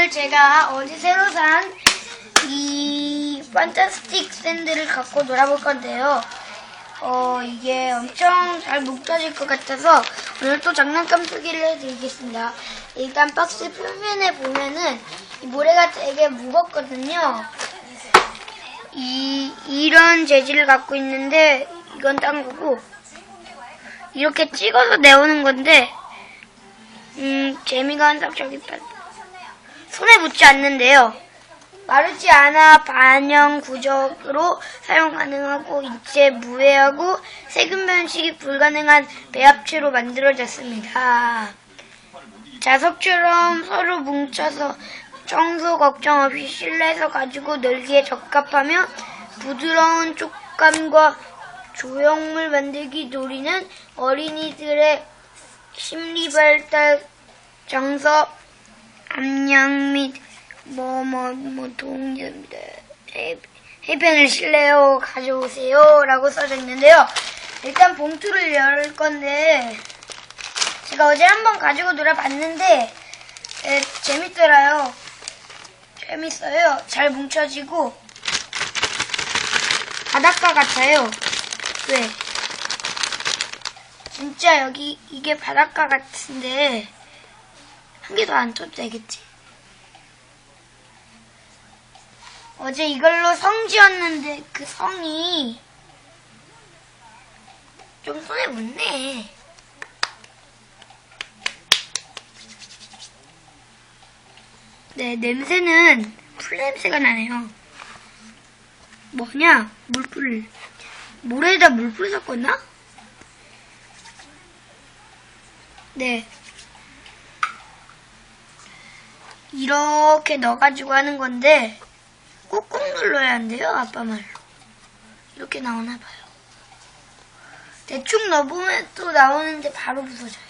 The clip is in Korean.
오늘 제가 어제 새로 산 이 판타스틱 샌드를 갖고 놀아볼 건데요. 어, 이게 엄청 잘 뭉쳐질 것 같아서 오늘 또 장난감 소개를 해드리겠습니다. 일단 박스 표면에 보면은 이 모래가 되게 무겁거든요. 이, 이런 재질을 갖고 있는데 이건 딴 거고 이렇게 찍어서 내오는 건데 음, 재미가 한상 저기 빠- 손에 묻지 않는데요. 마르지 않아 반영 구적으로 사용 가능하고 이제 무해하고 세균 변식이 불가능한 배합체로 만들어졌습니다. 자석처럼 서로 뭉쳐서 청소 걱정 없이 실내에서 가지고 놀기에 적합하며 부드러운 촉감과 조형물 만들기 노리는 어린이들의 심리 발달 정서 암양 및 뭐뭐 뭐 동료입니다. 해변을 실내요 가져오세요 라고 써져 있는데요. 일단 봉투를 열 건데 제가 어제 한번 가지고 놀아봤는데 에, 재밌더라요. 재밌어요. 잘 뭉쳐지고 바닷가 같아요. 왜? 진짜 여기 이게 바닷가 같은데 한 개도 안 쳐도 되겠지? 어제 이걸로 성 지었는데 그 성이 좀 손에 묻네. 네, 냄새는 풀 냄새가 나네요. 뭐냐? 물풀. 모래에다 물풀 섞었나? 네. 이렇게 넣어가지고 하는 건데, 꾹꾹 눌러야 한대요, 아빠 말로. 이렇게 나오나 봐요. 대충 넣어보면 또 나오는데 바로 부서져요.